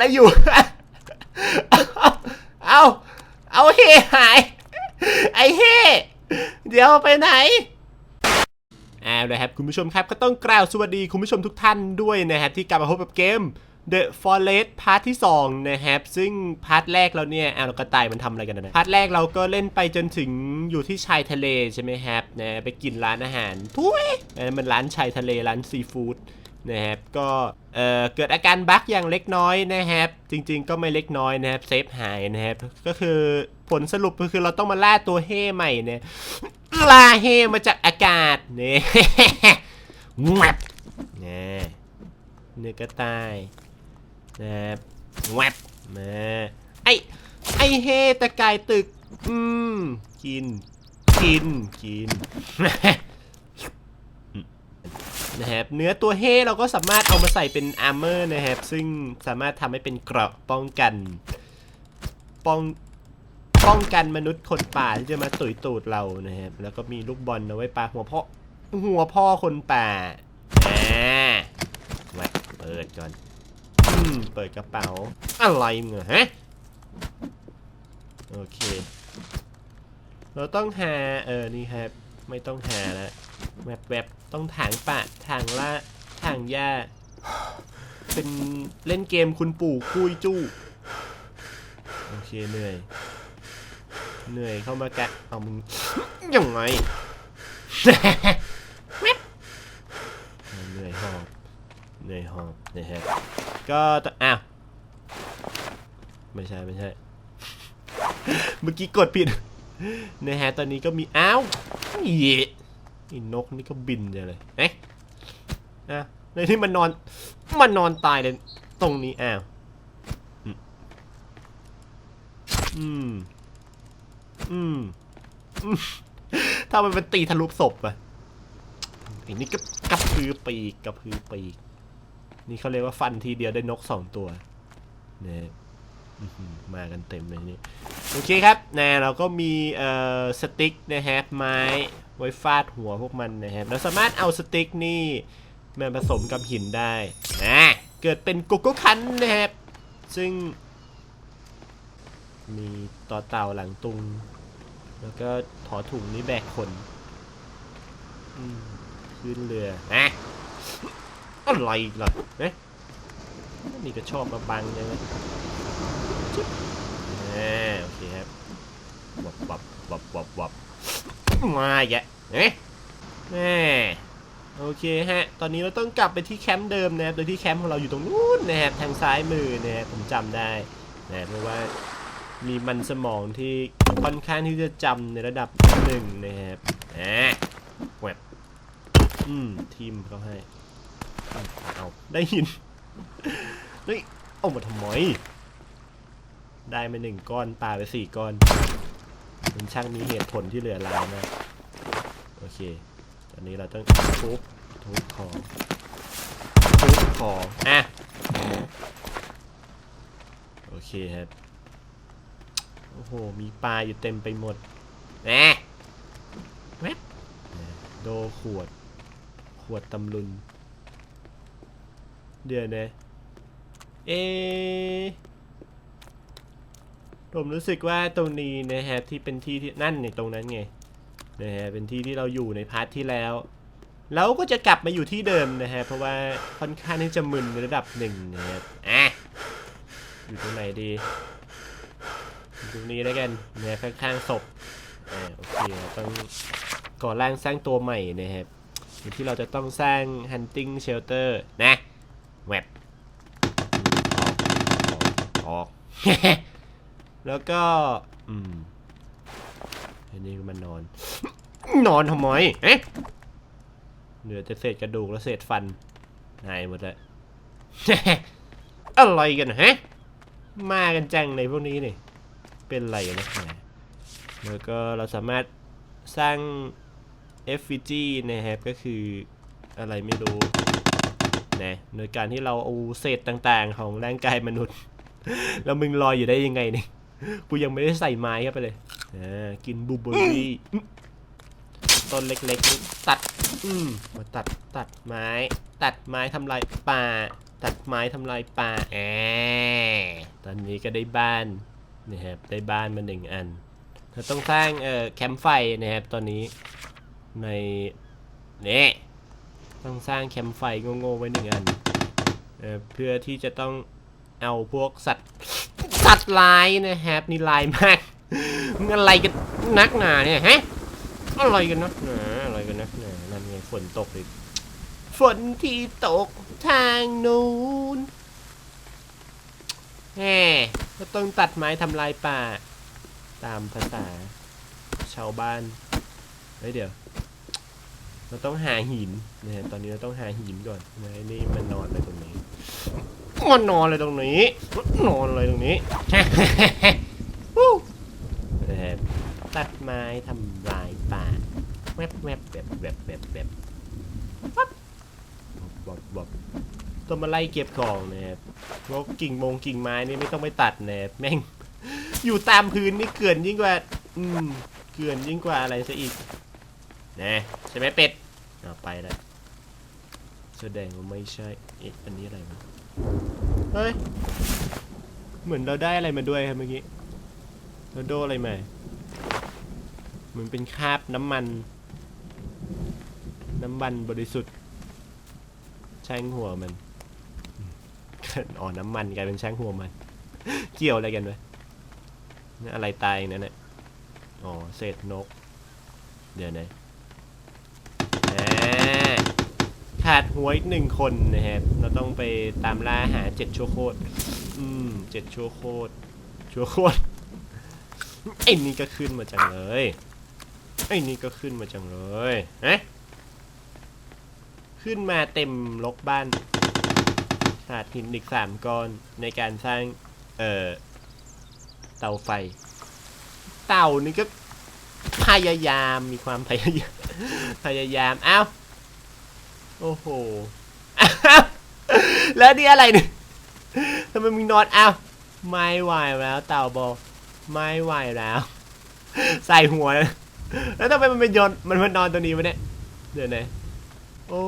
อะไรอยู่ เอาเอาเฮหาย ไอเฮเดี๋ยวไปไหนเอาละครับคุณผู้ชมครับก็ต้องกล่าวสวัสดีคุณผู้ชมทุกท่านด้วยนะครับที่กลับมาพบกับเกม The Forest พาร์ทที่ 2 นะครับซึ่งพาร์ทแรกเราเนี่ยเอาเรากระต่ายมันทำอะไรกันนะพาร์ทแรกเราก็เล่นไปจนถึงอยู่ที่ชายทะเลใช่ไหมครับนะไปกินร้านอาหารทุยอันนั้นมันร้านชายทะเลร้านซีฟู้ด นะครับก็เอ่อเกิดอาการบั๊กอย่างเล็กน้อยนะครับ จริง ๆ ก็ไม่เล็กน้อยนะครับเซฟหายนะครับก็คือผลสรุปก็คือเราต้องมาล่าตัวเฮ่ใหม่เนี่ยล่าเฮ่มาจากอากาศเนี่ยแวบเนี่ยเนื้อกระต่ายนะครับแวบมาไอไอเฮตะกายตึก อืม กิน กิน กิน นะครับเนื้อตัวเฮเราก็สามารถเอามาใส่เป็นอาร์เมอร์นะครับ ซึ่งสามารถทำให้เป็นเกราะป้องกันป้องป้องกันมนุษย์คนป่าที่จะมาตุยตูดเรานะครับแล้วก็มีลูกบอลเอาไว้ปาหัวพ่อหัวพ่อคนป่าอ่าไว้เปิดก่อนอืมเปิดกระเป๋าอะไรมึงอะฮะโอเค เราต้องหาเออนี่ครับ ไม่ต้องหาแล้วแวบแวบต้องถางปะถางละถางหญ้า เป็นเล่นเกมคุณปู่คุยจู้โอเคเหนื่อย เหนื่อยเข้ามากะเอามึงยังไงเหนื่อยหอบเหนื่อยหอบนะฮะก็ต้ออ้าวไม่ใช่ไม่ใช่ เมื่อกี้กดผิดนะฮะตอนนี้ก็มีอ้าว เย่ไอ้นกนี่ก็บินจังเลยเอ๊ะอะเลยที่มันนอน มันนอนตายเลยตรงนี้อ้าวอืมอืมอืม อืม ถ้ามันเป็นตีทะลุศพอะไอ้นี่ก็กระพือปีกกระพือปีก นี่เขาเรียกว่าฟันทีเดียวได้นกสองตัวเนี่ยอื้อหือ มากันเต็มเลยนี่โอเคครับนะเราก็มีเอ่อสติ๊กนะฮะไม้ไว้ฟาดหัวพวกมันนะครับเราสามารถเอาสติ๊กนี่มาผสมกับหินได้นะเกิดเป็นโกโก้คันนะครับซึ่ง มีต่อเต่าหลังตุง แล้วก็ถอถุงนี่แบกคนขึ้นเรือนะอะไรล่ะเอ๊ะนี่ก็ชอบมาบังยังไง จิ๊บอ่าโอเคครับวับวับวับวับวับมาอีกแล้วเอ๊ะแม่โอเคฮะ ตอนนี้เราต้องกลับไปที่แคมป์เดิมนะครับ โดยที่แคมป์ของเราอยู่ตรงนู้นนะครับ ทางซ้ายมือนะครับผมจำได้นะเพราะว่ามีมันสมองที่ค่อนข้างที่จะจำในระดับหนึ่งนะครับอ่าแวบอืมทีมเขาให้ เอาได้ยิน เฮ้ยเอามาทำไม ได้มาหนึ่งก้อนปลาไปสี่ก้อนมันช่างมีเหตุผลที่เหลือหลายมากโอเค ตอนนี้เราต้องทุบทุบของทุบของอะโอเคครับโอ้โห มีปลาอยู่เต็มไปหมดแหมแวบโดขวด ขวดตำลุน เดี๋ยวนะ เอ ผมรู้สึกว่าตรงนี้นะฮะที่เป็นที่ที่นั่นเนี่ยตรงนั้นไงนะฮะเป็นที่ที่เราอยู่ในพาร์ทที่แล้วเราก็จะกลับมาอยู่ที่เดิมนะฮะเพราะว่าค่อนข้างที่จะมึนในระดับหนึ่งนะครับอะอยู่ตรงไหนดีตรงนี้แล้วกันนะข้างๆศพอ่าโอเคเราต้องก่อร่างสร้างตัวใหม่นะครับอยู่ที่เราจะต้องสร้าง hunting shelter นะแวบออกออกออก แล้วก็ อืมอันนี้มันนอน นอนทำไมเอ๊ะเหลือแต่เศษกระดูกและเศษฟันหายหมดแล้วอะไรกันฮะ มากันจังในพวกนี้นี่ เป็นไรกันนะแล้วก็เราสามารถสร้าง f v g นะครับก็คืออะไรไม่รู้นะโดยการที่เราเอาเศษต่างๆ ของร่างกายมนุษย์ แล้วมึงลอยอยู่ได้ยังไงเนี่ย กูยังไม่ได้ใส่ไม้เข้าไปเลยอ่ากินบลูเบอร์รี่ต้นเล็กๆนี่ตัด อืมมาตัดตัดไม้ ตัดไม้ทำลายป่า ตัดไม้ทำลายป่าแอบตอนนี้ก็ได้บ้านนะครับได้บ้านมาหนึ่งอันเราต้องสร้างเอ่อแคมป์ไฟนะครับตอนนี้ในนี่ต้องสร้างแคมป์ไฟโง่ๆไว้หนึ่งอันเอ่อเพื่อที่จะต้องเอาพวกสัตว์ สัตว์ลายนะครับนี่ลายมากมึงอะไรกันนักหนาเนี่ยฮะอะไรกันนักหนาอะไรกันนักหนานั่นไงฝนตกเลยฝนที่ตกทางนู้นแหมก็ต้องตัดไม้ทำลายป่า ตามภาษา ชาวบ้านเฮ้ยเดี๋ยว เราต้องหาหินนะฮะตอนนี้เราต้องหาหินก่อนนะนี่มันนอนอะไรตรงนี้ มันนอนอะไรตรงนี้ นอนอะไรตรงนี้ ตัดไม้ทำลายป่าแวบแวบแบบแบบแบบแบบวับบบต้องมาไล่เก็บของนะครับเพราะกิ่งมงกิ่งไม้นี่ไม่ต้องไปตัดนะครับแม่ง อยู่ตามพื้นนี่เกลื่อนยิ่งกว่า อืม เกลื่อนยิ่งกว่าอะไรซะอีกนะใช่ไหมเป็ดเอาไปแล้แสดงว่าไม่ใช่เอ๊ะอันนี้อะไรวะ เฮ้ย เหมือนเราได้อะไรมาด้วยครับเมื่อกี้เราโดอะไรมาเหมือนเป็นคราบน้ำมัน น้ำมันบริสุทธิ์ แช่งหัวมันอ๋อน้ำมันกลายเป็นแช่งหัวมัน เกี่ยวอะไรกันวะนี่อะไรตายอย่นั้นน่ะอ๋อเศษนก เดี๋ยวนะอ่า ขาดหัวอีกหนึ่งคนนะครับเราต้องไปตามล่าหาเจ็ดชั่วโคตรอืมเจ็ดชั่วโคตรชั่วโคตรไอ้นี่ก็ขึ้นมาจังเลยไอ้นี่ก็ขึ้นมาจังเลยฮะขึ้นมาเต็มลกบ้านขาดหินอีกสามก้อนในการสร้าง เอ่อ เตาไฟ เต่านี่ก็พยายามมีความพยายามพยายาม เอ้า โอ้โห แล้วนี่อะไรเนี่ยทำไมมึงนอนอ้าวไม่ไหวแล้วเต่าบอกไม่ไหวแล้ว ใส่หัวแล้วแล้วทำไมมันเป็นยนมันมานนอนตัวนี้วะเนี่ยเดี๋ยวนะโอ้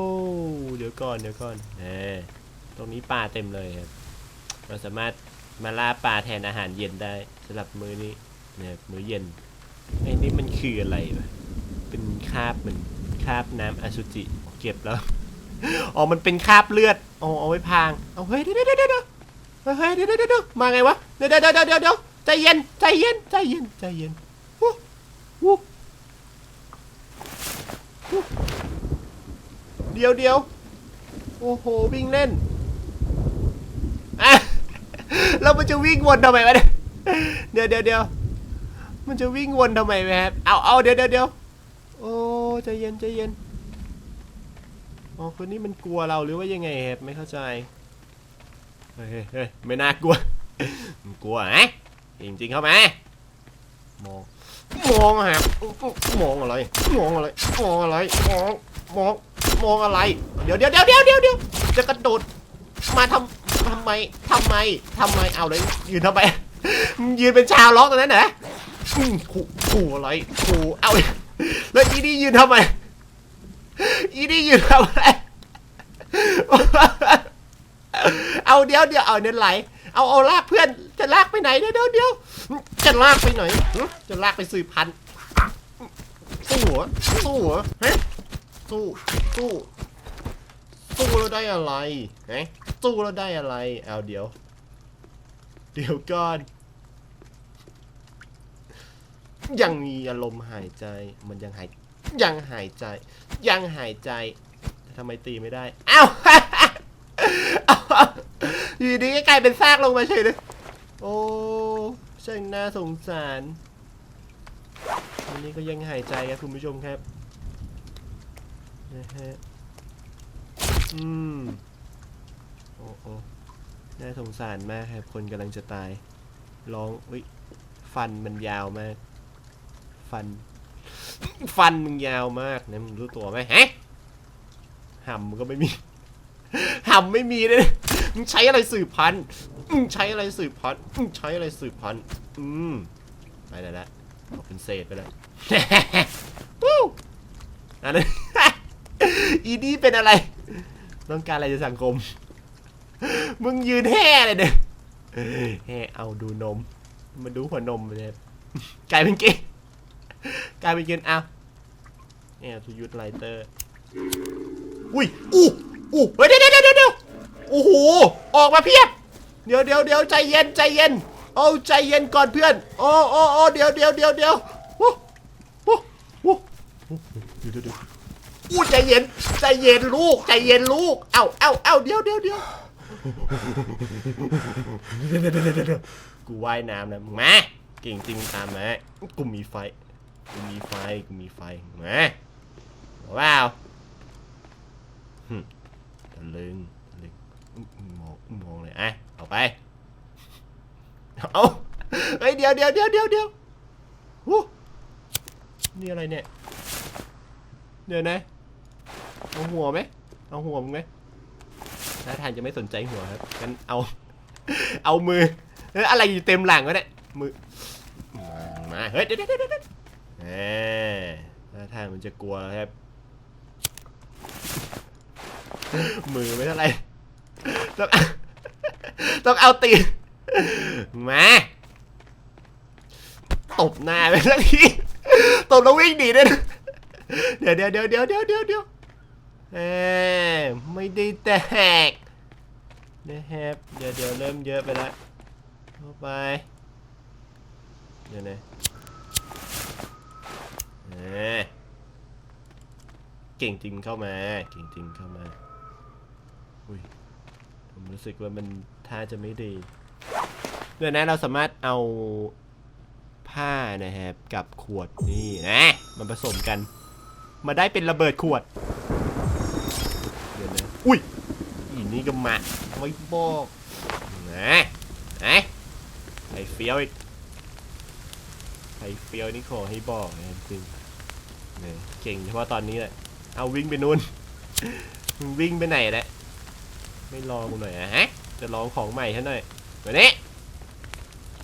เดี๋ยวก่อนเดี๋ยวก่อนเออตรงนี้ปลาเต็มเลยครับเราสามารถมาล่าปลาแทนอาหารเย็นได้สำหรับมื้อนี้เนี่ยมื้อเย็นไอ้นี่มันคืออะไรวะเป็นคาบเหมือนคาบน้ำอสุจิเก็บแล้ว อ๋อ มันเป็นคราบเลือดอ๋อเอาไว้พาง เอาเฮ้ยเดี๋ยวเดี๋ยวเดี๋ยวเดี๋ยวเฮ้ยเดี๋ยวเดี๋ยวเดี๋ยวมาไงวะ เดี๋ยวเดี๋ยวเดี๋ยวเดี๋ยวเดี๋ยวใจเย็น ใจเย็น ใจเย็น ใจเย็นวู้วู้วู้เดี๋ยวเดี๋ยวโอ้โห วิ่งเล่นอะแล้วมันจะวิ่งวนทำไมวะเนี่ย เดี๋ยวเดี๋ยวเดี๋ยวมันจะวิ่งวนทำไมวะครับเอาเอาเดี๋ยวเดี๋ยวเดี๋ยวโอ้ใจเย็นใจเย็น อ๋อคนนี้มันกลัวเราหรือว่ายังไงครับไม่เข้าใจเฮ้ยเฮ้ยไม่น่ากลัวมันกลัวฮะจริงๆเข้ามามองมองอะครับมองอะไรมองอะไรมองอะไรมองมองมองอะไร เดี๋ยวเดี๋ยวเดี๋ยวเดี๋ยวเดี๋ยวเดี๋ยวจะกระโดดมาทำทำไมทำไมทำไมเอาเลยยืนทำไมยืนเป็นชาวล็อกตรงนั้นเหรอขู่ขู่อะไรขู่เอาเลยแล้วอีนี่ยืนทำไม อีนี่ยืนทำไมเอาเดี๋ยวเดี๋ยวเอาเน้นไหล เอาเอาลากเพื่อน จะลากไปไหนเดี๋ยวเดี๋ยวเดี๋ยวจะลากไปไหนจะลากไปสืบพันธุ์สู้เหรอสู้เหรอฮะสู้สู้สู้แล้วได้อะไรฮะสู้แล้วได้อะไร เอาเดี๋ยว เดี๋ยวก่อนยังมีอารมณ์หายใจ มันยังหาย ยังหายใจ ยังหายใจแต่ทำไมตีไม่ได้อ้าวอ้าว อยู่ดีก็กลายเป็นซากลงมาเฉยเลยโอ้ช่างน่าสงสารอันนี้ก็ยังหายใจครับคุณผู้ชมครับนะฮะอืมโอ้โอ้น่าสงสารมากครับ คนกำลังจะตายร้องอุ้ยฟันมันยาวมาก ฟัน ฟันมึงยาวมากนะมึงรู้ตัวไหมฮะหำมึงก็ไม่มีหำไม่มีเลยมึงใช้อะไรสืบพันธุ์มึงใช้อะไรสืบพันธุ์มึงใช้อะไรสืบพันธุ์อืมไปแล้วละเอาเป็นเศษไปแล้วู้อันนั้นอีนี่เป็นอะไร ต้องการอะไรจากสังคม มึงยืนแห่เลยเด้อแห่เอาดูนม มาดูหัวนมเลยกลายเป็นเกย์ กลายเป็นเกย์เอาแห่ทุยุทธไลเตอร์ อุ้ยอู้อู้เฮ้ยเดี๋ยวเดี๋ยวเดี๋ยวเดี๋ยวโอ้โห ออกมาเพียบ เดี๋ยวเดี๋ยวเดี๋ยวใจเย็นใจเย็น เอาใจเย็นก่อนเพื่อน โอ้โอ้โอ้เดี๋ยวเดี๋ยวเดี๋ยวเดี๋ยวโอ้โอ้โอ้เดี๋ยวเดี๋ยวอู้ใจเย็นใจเย็นลูกใจเย็นลูก เอ้าเอ้าเอ้าเดี๋ยวเดี๋ยวเดี๋ยวเดี๋ยวเดี๋ยวเดี๋ยวกูว่ายน้ำนะมาเก่งจริงตามมากูมีไฟ กูมีไฟกูมีไฟมาว้าวหึตะลึงตะลึงมองมองเลยอะเอาไปเอาเฮ้ยเดี๋ยวเดี๋ยวเดี๋ยวเดี๋ยวเดี๋ยววู้นี่อะไรเนี่ยเดี๋ยวนะเอาหัวไหมเอาหัวมึงไหมถ้าทางจะไม่สนใจหัวครับงั้นเอา เอามืออะไรอยู่เต็มหลังวะเนี่ยมือมาเฮ้ยเดี๋ยวเดี๋ยวเดี๋ยว แหมถ้าทางมันจะกลัวแล้วครับ มือไม่เท่าไหร่ต้องต้องเอาตีมาตบหน้าไปสักทีตบแล้ววิ่งหนีด้วยเดี๋ยวเดี๋ยวเดี๋ยวเดี๋ยวเดี๋ยวเดี๋ยวเดี๋ยวเอ้ไม่ได้แตกนะครับเดี๋ยวเดี๋ยวเริ่มเยอะไปแล้วเข้าไปเดี๋ยวนะ เก่งจริงเข้ามา เก่งจริงเข้ามาอุ้ยผมรู้สึกว่ามันท่าจะไม่ดีเดี๋ยวนะเราสามารถเอาผ้านะครับกับขวดนี่นะมันผสมกัน มาได้เป็นระเบิดขวดเดี๋ยวนะอุ้ยอีนี่ก็มาไม่บอกนะนะไอเฟียวอีกไอเฟียวนี่ขอให้บอกนะจริง เก่งเฉพาะตอนนี้แหละ เอาวิ่งไปนู่น มึงวิ่งไปไหนแหละ ไม่ลองกูหน่อยอะฮะ จะลองของใหม่ฉันหน่อยมานี้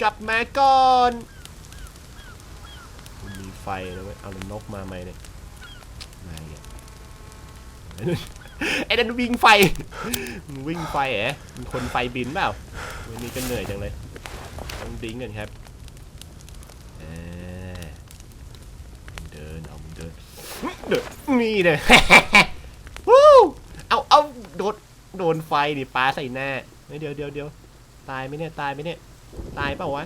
กลับมาก่อนมันมีไฟแล้วเว้ย เอาลนกมาไหมเนี่ย มาอีกอะไอ้นั่นวิ่งไฟมึงวิ่งไฟเหรอมึงคนไฟบินเปล่าวันนี้ก็เหนื่อยจังเลย ต้องดิ้งกันครับเออมึงเดินเอามึงเดิน เดินนี่เลย วู้เอาเอาโดนโดนไฟดิปลาใส่หน้าเฮ้ยเดี๋ยวเดี๋ยวเดี๋ยวตายไหมเนี่ยตายไหมเนี่ยตายเปล่าวะ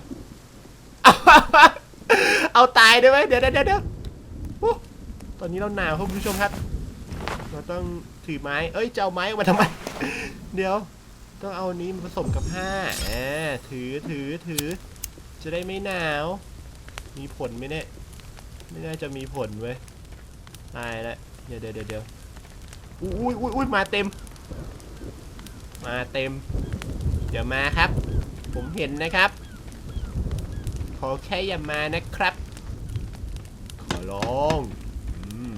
เอาตายได้ไหมเดี๋ยวเดี๋ยวเดี๋ยวเดี๋ยวโอ้ตอนนี้เราหนาวครับคุณผู้ชมครับ เราต้องถือไม้ เอ้ยจะเอาไม้ออกมาทำไม เดี๋ยว ต้องเอาอันนี้มาผสมกับผ้าอ่าถือถือถือ จะได้ไม่หนาว มีผลไหมเนี่ย ไม่น่าจะมีผลเว้ย ตายแล้วเดี๋ยวเดี๋ยวเดี๋ยวอุ้ยอุ้ยอุ้ยมาเต็ม มาเต็ม เดี๋ยวมาครับ ผมเห็นนะครับ ขอแค่อย่ามานะครับ ขอร้องอืม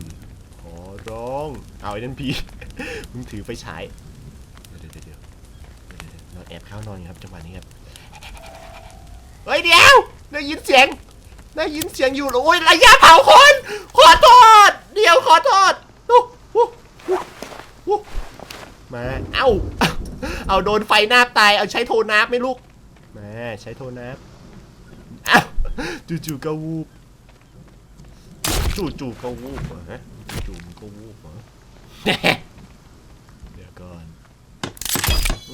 ขอร้อง เอาไอ้นั่นพีมึงถือไฟฉาย เดี๋ยวเดี๋ยวเดี๋ยวเดี๋ยวเดี๋ยวเราแอบเข้านอนครับจังหวะนี้ครับเฮ้ยเดี๋ยวได้ยินเสียงได้ยินเสียงอยู่หรอโอ้ยระยะเผาคน ขอโทษ ดียวขอโทษมา เอ้า เอาโดนไฟนาบตาย เอาใช้โทนาบไหม่ลูก มา ใช้โทนาบเอ้าจู่ๆก็วูบ จู่ๆก็วูบเหรอฮะ จู่ๆมันก็วูบเหรอเดี๋ยวก่อน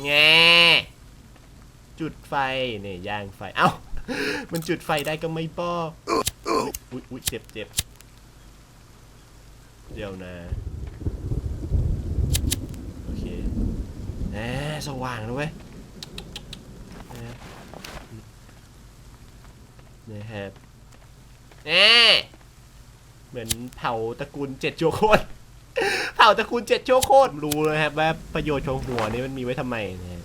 แงจุดไฟเนี่ยย่างไฟ เอ้า มันจุดไฟได้ก็ไม่บออุ๊ยอุ๊ยเจ็บเจ็บ เดี๋ยวนะ โอเคแหมสว่างแล้วเว้ยนะครับนะแหมเหมือนเผาตระกูลเจ็ดโจโคตเผาตระกูลเจ็ดโจโคตรรู้เลยครับว่าประโยชน์ของหัวนี้มันมีไว้ทำไมนะฮะ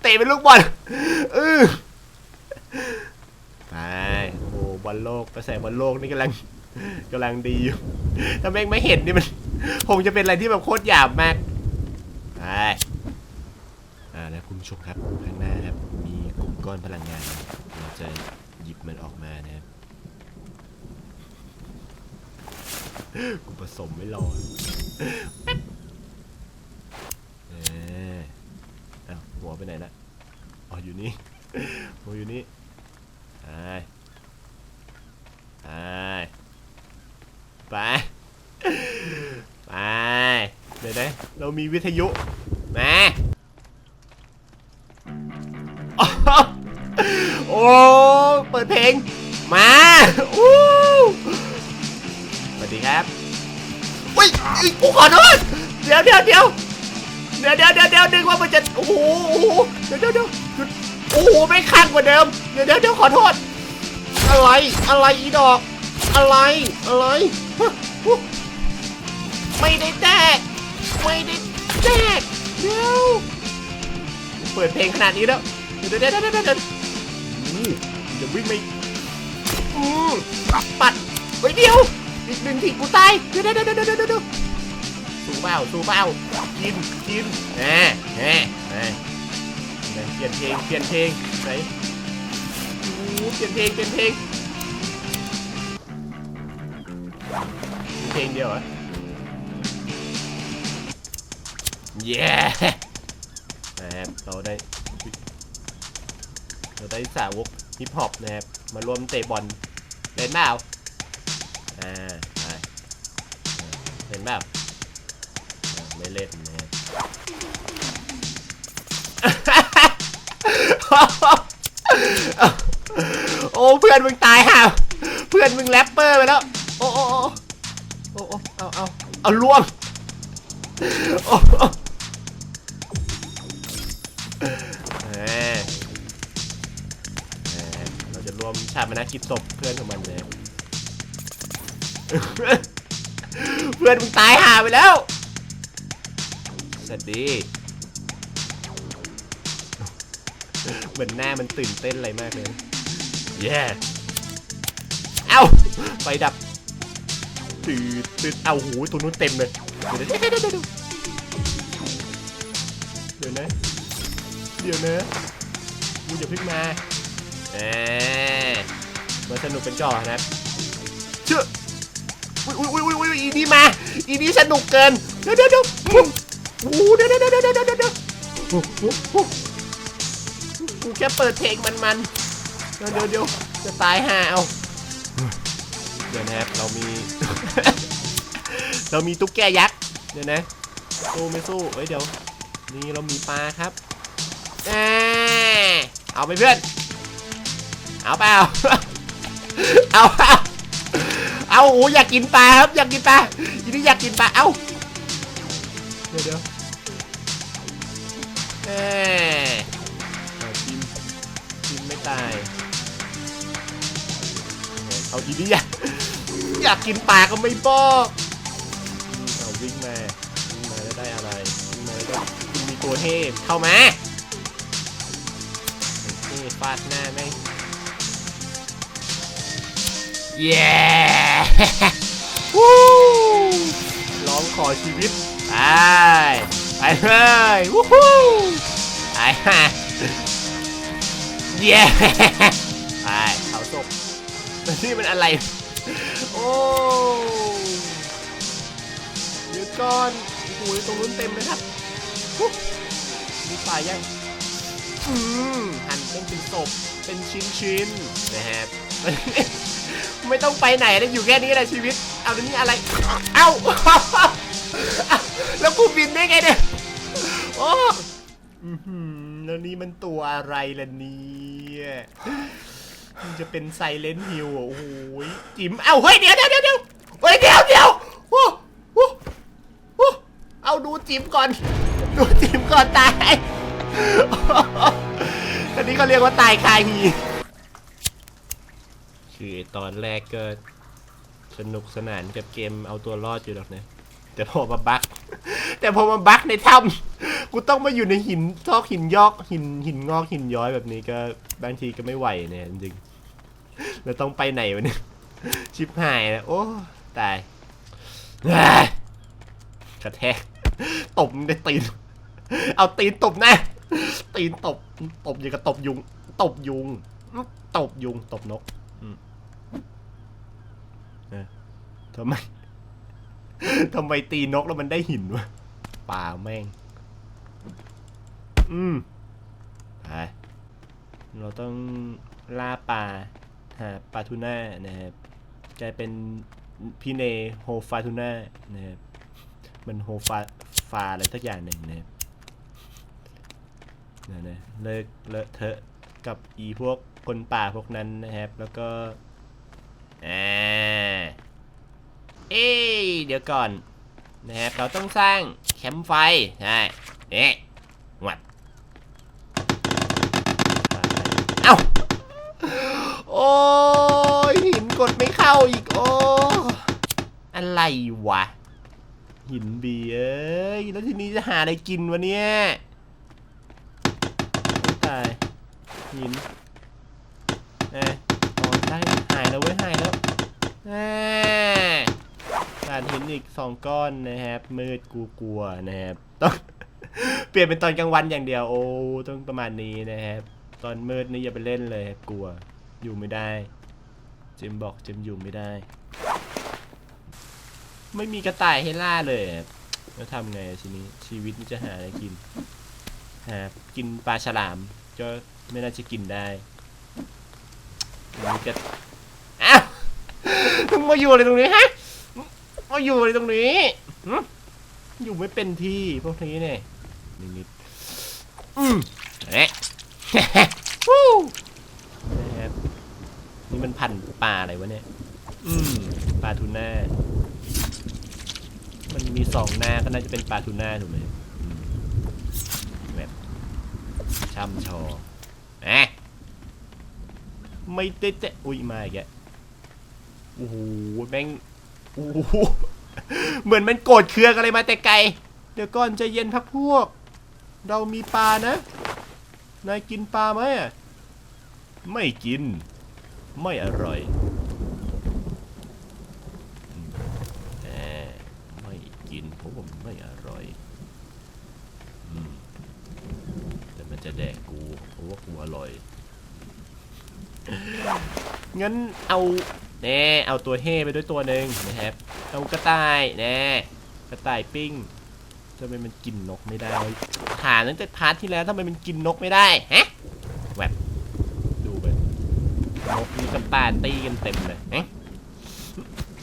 เตะเป็นลูกบอลเออไปโอ้โหบอลโล กกระแสบอลโลกนี่กำลังกำลังดีอยู่ถ้าแม่งไม่เห็นนี่มันคงจะเป็นอะไรที่แบบโคตรหยาบมากไปอ่าแล้วคุณผู้ชมครับข้างหน้าครับมีกลุ่มก้อนพลังงานเราจะหยิบมันออกมานะครับกูผสมไม่รอแป๊บเออหัวไปไหนละอ๋ออยู่นี่หัวอยู่นี่ไปไปไปไปเดี๋ยวนะ เรามีวิทยุมาโอ้เปิดเพลง มาอู้สวัสดีครับอุ้ยอีกกูขอโทษเดี๋ยวเดี๋ยวเดี๋ยวเดี๋ยวเดี๋ยวเดี๋ยวเดี๋ยวนึกว่ามันจะโอ้โหโอ้โหเดี๋ยวเดี๋ยวเดี๋ยวหยุดโอ้โหไม่ข้างกว่าเดิมเดี๋ยวเดี๋ยวเดี๋ยวขอโทษ อะไรอะไรอีดอก อะไรอะไรฮะฮะไม่ได้แตก ไม่ได้แตกเดี๋ยวเปิดเพลงขนาดนี้แล้วเดี๋ยวเดี๋ยวเดี๋ยวเดี๋ยวเดี๋ยวอู้เดี๋ยววิ่งไม่อืมปัดไว้เดียวอีกหนึ่งทีกูตายเดี๋ยวเดี๋ยวเดี๋ยวเดี๋ยวเดี๋ยวสู้เปล่าสู้เปล่ากินกินแหมแหมแหมเปลี่ยนเพลงเปลี่ยนเพลงไหนอู้เปลี่ยนเพลงเปลี่ยนเพลงเพลงเดียวเหรอ เย้นะครับเราได้ เราได้สาวกฮิปฮอปนะครับ มารวมเตะบอลเล่นเปล่าอ่าไปเล่นเปล่าไม่เล่นนะครับโอ้เพื่อนมึงตายห่าเพื่อนมึงแรปเปอร์ไปแล้วโอ้โอ้โอ้โอ้เอาเอาเอาล่วงโอ้าปนกิจศพเพื่อนของมันเลย เพื่อนมึงตายหาไปแล้ว สวัสดี เหมือนหน้ามันตื่นเต้นอะไรมากเลย เย้ เอ้า ไฟดับตืดตืดเอ้าหูตรงนู้นเต็มเลยเดี๋ยวเดี๋ยวเดี๋ยวนะ เดี๋ยวนะมึงอย่าพิ่งมา เออมาสนุกเป็นจ่อนะครับเชื่ออุ้ยอุ้ยอุ้ยอุ้ยอีนี่มา อีนี่สนุกเกิน เดี๋ยวเดี๋ยวเดี๋ยวโอ้โหเดี๋ยวเดี๋ยวเดี๋ยวเดี๋ยวเดี๋ยวเดี๋ยวโอ้โหโอ้โหกูแค่เปิดเพลงมันมันเดี๋ยวเดี๋ยวเดี๋ยวจะตายห่าเอาเดี๋ยวนะครับเรามี เรามีตุ๊กแกยักษ์เดี๋ยวนะสู้ไม่สู้เฮ้ยเดี๋ยว นี่เรามีปลาครับแอ่เอาไปเพื่อน เอาเปล่าเอาเปล่าเอาโอ้อยากกินปลาครับอยากกินปลาทีนี้อยากกินปลาเอาเดี๋ยวเดี๋ยวแหมเอากินกินไม่ตายเอาทีนี้อยากอยากกินปลาก็ไม่บอกเอาวิ่งมาวิ่งมาแล้วได้อะไรวิ่งมาแล้วได้คุณมีตัวเทพเข้ามานี่ฟาดหน้าแม่ง เย้วู้ร้องขอชีวิต ไป ไปเลยวู้ฮู้ไปฮะเย้ไปเผาศพนี่มันอะไร โอ้เดี๋ยวก่อนโอ้โหตรงนู้นเต็มเลยครับฮู้มีป่าใหญ่อืมหั่นเป็นเป็นศพเป็นชิ้นชิ้นๆนะครับ ไม่ต้องไปไหนนะอยู่แค่นี้แหละชีวิต เอาแล้วนี่อะไร เอ้า แล้วกูบินได้ไงเนี่ย โอ้แล้วนี่มันตัวอะไรล่ะเนี่ยมันจะเป็นไซเลนฮิวโอ้โหจิ๋มเอ้าเฮ้ยเดี๋ยวเดี๋ยวเดี๋ยวเดี๋ยวเฮ้ยเดี๋ยวเดี๋ยวโอ้โหโอ้เอาดูจิ๋มก่อน ดูจิ๋มก่อนตายอันนี้ก็เรียกว่าตายคาฮี คือตอนแรกก็สนุกสนานกับเกมเอาตัวรอดอยู่หรอกนะ แต่พอมาบัก แต่พอมาบักในถ้ำกูต้องมาอยู่ในหินซอกหินยอกหินหินงอกหินย้อยแบบนี้ก็บางทีก็ไม่ไหวเนี่ยจริงๆแล้วต้องไปไหนวะเนี่ย ชิบหายนะโอ้ ตายอ่ากระแทกตบในตีน เอาตีนตบน้าตีนตบ ตบอย่างกับตบยุง ตบยุง ตบยุง ตบนกอืมเออ ทำไมทำไมตีนกแล้วมันได้หินวะป่าแม่ง อืมไปเราต้องล่าปลาหาปลาทูน่านะครับกลายเป็นพี่เนโฮฟาทูน่านะครับมันโฮฟาฟาอะไรสักอย่างหนึ่งนะครับนะนะเลิกเลอะเทอะกับอีพวกคนป่าพวกนั้นนะครับ แล้วก็อ่า เอ้ยเดี๋ยวก่อนนะครับเราต้องสร้างแคมป์ไฟใช่เอ๊ะวัดเอ้าโอ้ยหินกดไม่เข้าอีกโอ้อะไรวะ หินบีเอ้ยแล้วทีนี้จะหาอะไรกินวะเนี่ยตายหินเอ้ยอ๋อได้หายแล้วเว้ยหายแล้วแหม่ ขาดหินอีกสองก้อนนะครับมืดกูกลัวนะครับต้อง เปลี่ยนเป็นตอนกลางวันอย่างเดียวโอ้ต้องประมาณนี้นะครับ ตอนมืดนี่อย่าไปเล่นเลยครับกลัวอยู่ไม่ได้เจมบอกเจมอยู่ไม่ได้ ไม่มีกระต่ายให้ล่าเลยแล้วทำไงทีนี้ชีวิตนี่จะหาอะไรกินหากินปลาฉลาม ก็ไม่น่าจะกินได้นี่ก็อ้าวมึงมาอยู่อะไรตรงนี้ฮะ มาอยู่อะไรตรงนี้หึอยู่ไม่เป็นที่พวกนี้เนี่ยนิดๆอืมเอ๊ะ วู้นะครับนี่มันพันธุ์ปลาอะไรวะเนี่ย อืมปลาทูน่า มันมีสองหน้าก็น่าจะเป็นปลาทูน่าถูกไหมอืมแบบช่ำชอแหมไม่ได้เจะอุ้ยมาอีกแล้วโอ้โหแม่ง โอ้โหเหมือนมันโกรธเคืองอะไรมาแต่ไกล เดี๋ยวก่อนใจเย็นพักพวก เรามีปลานะ นายกินปลาไหมอะไม่กิน ไม่อร่อยแหมไม่กินเพราะว่ามันไม่อร่อยอืมแต่มันจะแดกกูเพราะว่ากูอร่อย งั้นเอา แน่เอาตัวเฮ่ไปด้วยตัวหนึ่งนะครับเอากระต่ายแน่กระต่ายปิ้งทำไมมันกินนกไม่ได้ถามตั้งแต่พาร์ทที่แล้วทำไมมันกินนกไม่ได้ฮะแวบดูไปนกมีกันตาตีกันเต็มเลยเอ๊ะ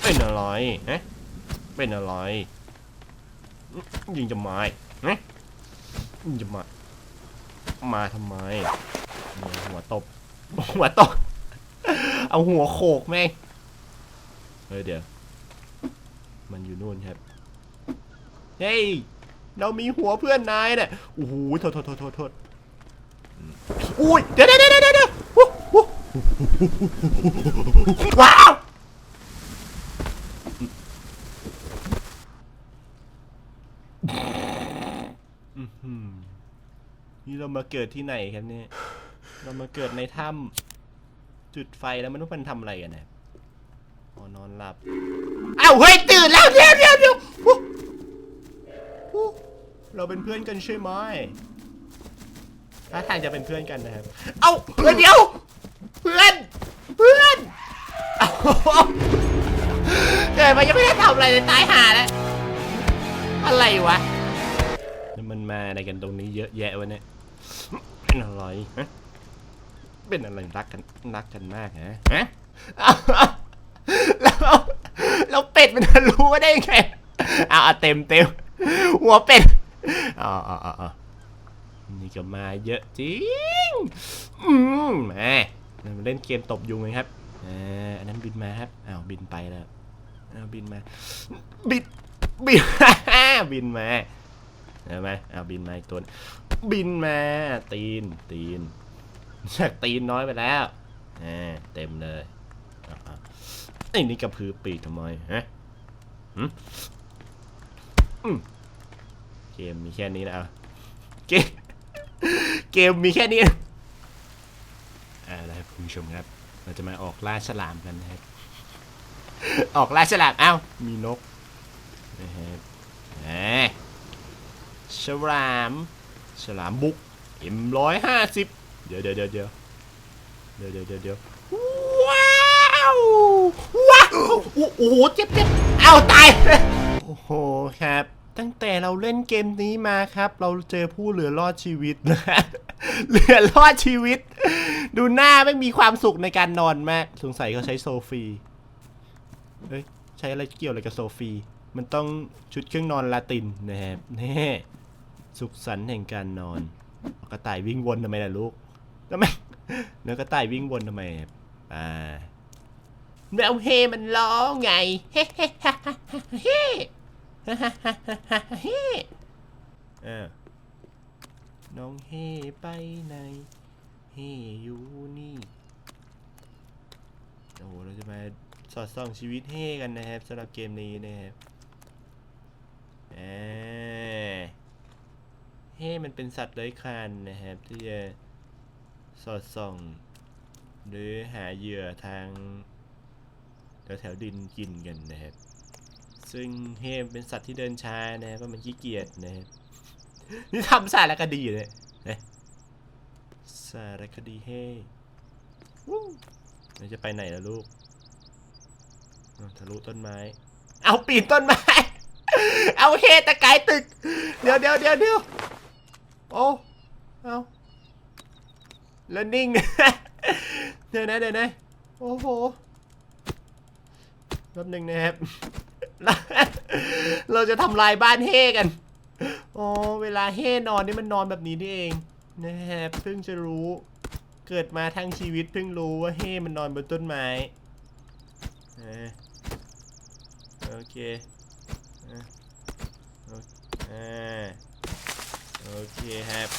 เป็นอะไรฮะเป็นอะไรยิงจะมาเอ๊ะยิงจะมามาทำไมหัวตบหัวตบเอาหัวโขกแม่ง เฮ้ยเดี๋ยว มันอยู่นู่นครับ เฮ้ย เรามีหัวเพื่อนนายเนี่ยโอ้โหโทษโทษโทษโทษโทษอืมอุ้ย เดี๋ยวเดี๋ยวเดี๋ยวเดี๋ยวเดี๋ยวโอ้โหว้าวอื้อหือนี่เรามาเกิดที่ไหนครับเนี่ย เรามาเกิดในถ้ำจุดไฟแล้วมันต้องมันทำอะไรกันเนี่ยอ๋อ นอนหลับอ้าวเฮ้ยตื่นแล้วเดี๋ยวเดี๋ยวเดี๋ยวโอ้โหเราเป็นเพื่อนกันใช่ไหมถ้าทางจะเป็นเพื่อนกันนะครับ เอ้าเพื่อนเดียว เพื่อน เพื่อนเอ้าเกิดมายังไม่ได้ทำอะไรเลยตายห่าแล้ว อะไรวะแล้วมันมาอะไรกันตรงนี้เยอะแยะวะเนี่ย เป็นอะไรฮะเป็นอะไรรักกันรักกันมากฮะฮะเอ้า แล้วแล้วเป็ดมันจะรู้ว่าได้ยังไงเอาเอาเต็มเต็มหัวเป็ดอ๋ออ๋ออ๋อนี่ก็มาเยอะจริง อืมแหมเล่นเกมตบยุงเลยครับอ่าอันนั้นบินมาครับอ้าวบินไปแล้วอ้าวบินมา บิน บิน บินมาเห็นไหมอ้าวบินมาอีกตัว บินมา ตีน ตีนจากตีนน้อยไปแล้วอ่าเต็มเลย ไอ้นี่กระพือปีกทำไมฮะเกมมีแค่นี้นะเกมเกมมีแค่นี้อะไรคุณผู้ชมครับ เราจะมาออกล่าฉลามกันนะครับ ออกล่าฉลามเอ้ามีนกนะครับฉลามฉลามบุกเอ็มร้อยห้าสิบเดี๋ยวเดี๋ยวเดี๋ยวเดี๋ยวเดี๋ยวเดี๋ยวเดี๋ยวาวว้าวโอ้โหเจ็บเจ็บเอาตายโอ้โหครับ ตั้งแต่เราเล่นเกมนี้มาครับ เราเจอผู้เหลือรอดชีวิตนะเหลือรอดชีวิต ดูหน้าไม่มีความสุขในการนอนมากสงสัยเขาใช้โซฟีเฮ้ยใช้อะไรเกี่ยวอะไรกับโซฟี มันต้องชุดเครื่องนอนลาตินนะครับแน่สุขสันต์แห่งการนอนกระต่ายวิ่งวนทำไมล่ะลูกทำไมเนื้อกระต่ายวิ่งวนทำไมอ่า แมวเฮมันร้องไงเฮ้เฮ้ฮ่าฮ่าเฮ้ฮ่าฮ่าฮ่าเฮ้เออน้องเฮไปไหนเฮอยู่นี่โอ้โหเราจะมาสอดส่องชีวิตเฮกันนะครับสำหรับเกมนี้นะครับอ่าเฮมันเป็นสัตว์เลื้อยคลานนะครับที่จะสอดส่อง หรือหาเหยื่อทาง แถวแถวดินกินกันนะครับ ซึ่งเฮมเป็นสัตว์ที่เดินช้านะครับเพราะมันขี้เกียจนะครับนี่ทำสารคดีเลยเนะสารคดีเฮวู้มันจะไปไหนล่ะลูกทะลุต้นไม้ เอาปีนต้นไม้ เอาเฮตะกายตึก เดี๋ยวเดี๋ยวเดี๋ยวเดี๋ยวโอ้เอาแล้วนิ่ง เดี๋ยวนะเดี๋ยวนะโอ้โห แป๊บหนึ่งนะครับ เราจะทำลายบ้านเฮกันอ๋อเวลาเฮนอนนี่มันนอนแบบนี้นี่เองนะครับเพิ่งจะรู้เกิดมาทั้งชีวิตเพิ่งรู้ว่าเฮมันนอนบนต้นไม้โอเคโอเคครับ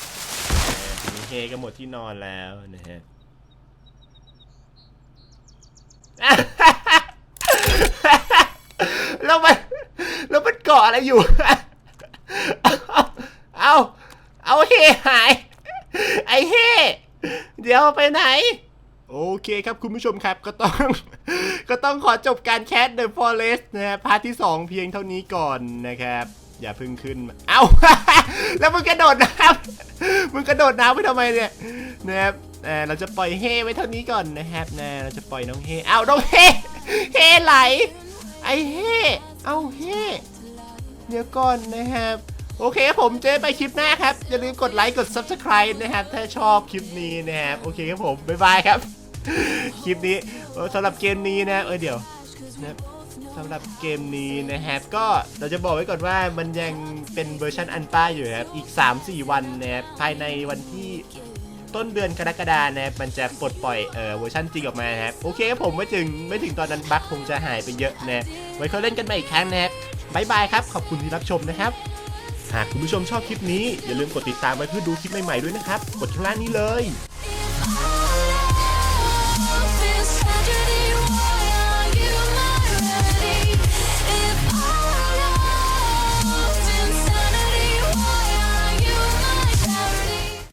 อ่าทีเฮ่ก็หมดที่นอนแล้วนะฮะ แล้วมันแล้วมันเกาะอะไรอยู่ เอาเอาเฮหาย ไอเฮเดี๋ยวไปไหน โอเคครับคุณผู้ชมครับก็ต้อง ก็ต้องขอจบการแคส The Forest นะครับพาร์ทที่ 2 เพียงเท่านี้ก่อนนะครับ อย่าเพึ่งขึ้นมาเอา แล้วมึงกระโดดน้ำมึงกระโดดน้ำไปทำไมเนี่ยนะครับเราจะปล่อยเฮไว้เท่านี้ก่อนนะครับนะเราจะปล่อยน้องเฮเอาน้องเฮเฮไหล เฮ่ เอาเฮ่ เดี๋ยวก่อนนะครับ โอเคครับผมเจอไปคลิปหน้าครับ อย่าลืมกดไลค์กด Subscribe นะครับ ถ้าชอบคลิปนี้นะครับ โอเคครับผม บ๊ายบายครับ คลิปนี้สำหรับเกมนี้นะ เออเดี๋ยวนะสำหรับเกมนี้นะครับก็เราจะบอกไว้ก่อนว่ามันยังเป็นเวอร์ชันอันป้าอยู่ครับ อีก 3-4 วันนะครับภายในวันที่ ต้นเดือนกรกฎานะครับมันจะปลดปล่อยเอ่อเวอร์ชันจริงออกมาครับโอเคครับผมไม่ถึงไม่ถึงตอนนั้นบั๊กคงจะหายไปเยอะนะไว้เขาเล่นกันใหม่อีกครั้งนะครับบายบายครับขอบคุณที่รับชมนะครับ หากคุณผู้ชมชอบคลิปนี้อย่าลืมกดติดตามไว้เพื่อดูคลิปใหม่ๆด้วยนะครับกดข้างล่างนี้เลย If I